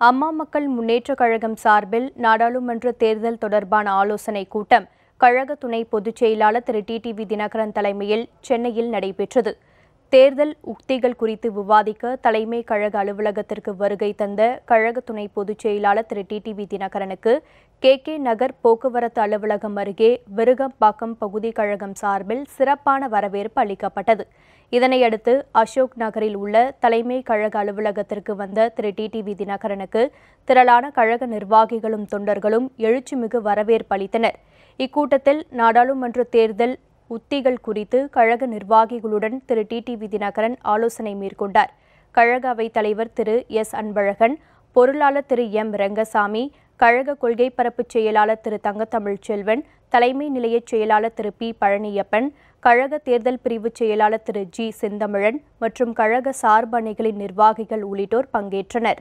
அம்மா மக்கள் முன்னேற்றக் கழகம் சார்பில் நாடாளுமன்ற தேர்தல் தொடர்பான ஆலோசனைக் கூட்டம் கழக துணை பொதுச் செயலாளர் திரு டிடிவி தினகரன் தலைமையில் சென்னையில் நடைபெற்றது. தேர்தல் உக்திகள் குறித்து விவாதிக்க தலைமை கழக அலுவலகத்திற்கு வருகை தந்த கழக துணை பொதுச் செயலாளர் திரு. டிடிவி தினகரனுக்கு கே. கே. நகர் போக்குவரத்து அலுவலகம் அருகே விருகம்பாக்கம் பகுதி கழகம் சார்பில் சிறப்பான வரவேற்பு அளிக்கப்பட்டது. இதனையடுத்து அசோக் நகரில் உள்ள தலைமை கழக அலுவலகத்திற்கு வந்த திரு. டிடிவி தினகரனுக்கு திரளான கழக நிர்வாகிகளும் தொண்டர்களும் எழுச்சிமிகு வரவேற்பு அளித்தனர். இக்கூட்டத்தில் நாடாளுமன்ற தேர்தல் உத்திகள் குறித்து கழக நிர்வாகிகளுடன் திரு. டிடிவி தினகரன் ஆலோசனை மேற்கொண்டார். கழக அவைத் தலைவர் திரு. எஸ். அன்பழகன் பொருளாளர் திரு. எம். ரங்கசாமி கழக கொள்கை பரப்பு செயலாளர் திரு. தங்கத்தமிழ் செல்வன் தலைமை நிலையச் செயலாளர் திரு. பி. பழனியப்பன் கழக தேர்தல் பிரிவு செயலாளர் திரு. ஜி. செந்தமிழன் மற்றும் கழக சார்பு அணிகளின் நிர்வாகிகள் உள்ளிட்டோர் பங்கேற்றனர்.